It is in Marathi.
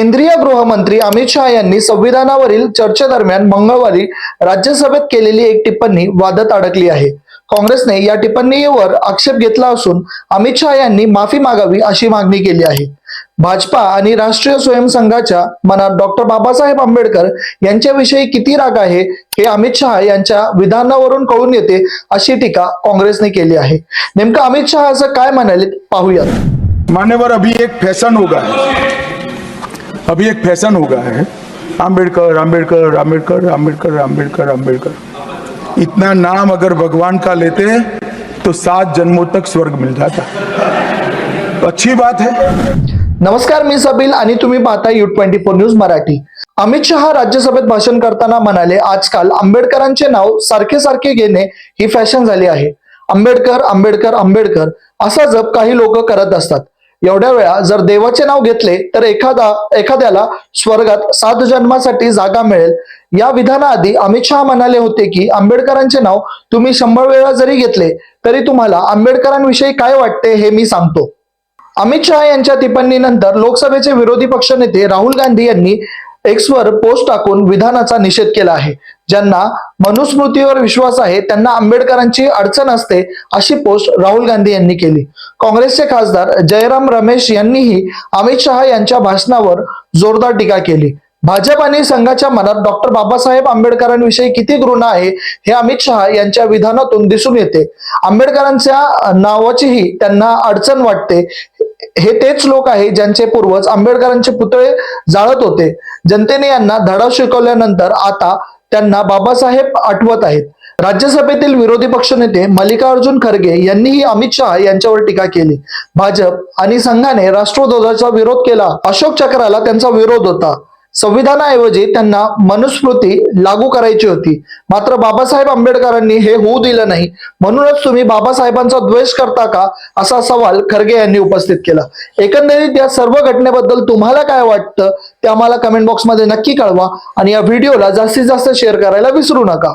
केंद्रीय गृहमंत्री अमित शहा यांनी संविधानावरील चर्चेदरम्यान मंगळवारी राज्यसभेत केलेली एक टिप्पणी वादत अडकली आहे. काँग्रेसने या टिप्पणीवर आक्षेप घेतला असून अमित शहा यांनी माफी मागावी अशी मागणी केली आहे. भाजपा आणि राष्ट्रीय स्वयंसंघाच्या मनात डॉक्टर बाबासाहेब आंबेडकर यांच्याविषयी किती राग आहे हे अमित शहा यांच्या विधानावरून कळून येते अशी टीका काँग्रेसने केली आहे. नेमकं अमित शहा असं काय म्हणाले पाहूयात. मान्यवर अभि एक फॅशन होगा. अभी एक फैशन हो गया है। आम्बेडकर आम्बेडकर आम्बेडकर आम्बेडकर आम्बेडकर आम्बेडकर इतना नाम अगर भगवान का लेते तो सात जन्मों तक स्वर्ग मिल जाता। अच्छी बात है। नमस्कार मी सबिल आणि तुम्ही पाहता you twenty four news Marathi. Amit Shah राज्यसभेत भाषण करताना म्हणाले आजकाल आंबेडकरांचे नाव सारखे सारखे घेणे ही फॅशन झाली आहे. आंबेडकर आंबेडकर आंबेडकर असा जप काही लोक करत असतात. एवढ्या वेळा जर देवाचे नाव घेतले तर एखादा एखाद्याला स्वर्गात सात जन्मासाठी जागा मिळेल. या विधानाआधी अमित शहा म्हणाले होते की आंबेडकरांचे नाव तुम्ही शंभर वेळा जरी घेतले तरी तुम्हाला आंबेडकरांविषयी काय वाटते हे मी सांगतो. अमित शहा यांच्या टिप्पणीनंतर लोकसभेचे विरोधी पक्षनेते राहुल गांधी यांनी एक्सवर पोस्ट टाकून विधानाचा निषेध केला आहे. ज्यांना मनुस्मृतीवर विश्वास आहे त्यांना आंबेडकरांची अडचण असते अशी पोस्ट राहुल गांधी यांनी केली. काँग्रेसचे खासदार जयराम रमेश यांनीही अमित शहा यांच्या भाषणावर जोरदार टीका केली. भाजप आणि संघाच्या मनात डॉक्टर बाबासाहेब आंबेडकरांविषयी किती घृणा आहे हे अमित शहा यांच्या विधानातून दिसून येते. आंबेडकरांच्या नावाचीही त्यांना अडचण वाटते हे तेच लोक आहे ज्यांचे पूर्वज आंबेडकरांचे पुतळे जाळत होते. जनतेने यांना धडा शिकवल्यानंतर आता त्यांना बाबासाहेब आठवत आहेत. राज्यसभेतील विरोधी पक्षनेते मल्लिकार्जुन खरगे यांनीही अमित शहा यांच्यावर टीका केली. भाजप आणि संघाने राष्ट्रध्वजाचा विरोध केला. अशोक चक्राला त्यांचा विरोध होता. संविधानाऐवजी त्यांना मनुस्मृती लागू करायची होती. मात्र बाबासाहेब आंबेडकरांनी हे होऊ दिलं नाही. म्हणूनच तुम्ही बाबासाहेबांचा द्वेष करता का? असा सवाल खरगे यांनी उपस्थित केला. एकंदरीत या सर्व घटनेबद्दल तुम्हाला काय वाटतं? ते आम्हाला कमेंट बॉक्समध्ये नक्की कळवा आणि या व्हिडिओला जास्तीत जास्त शेअर करायला विसरू नका.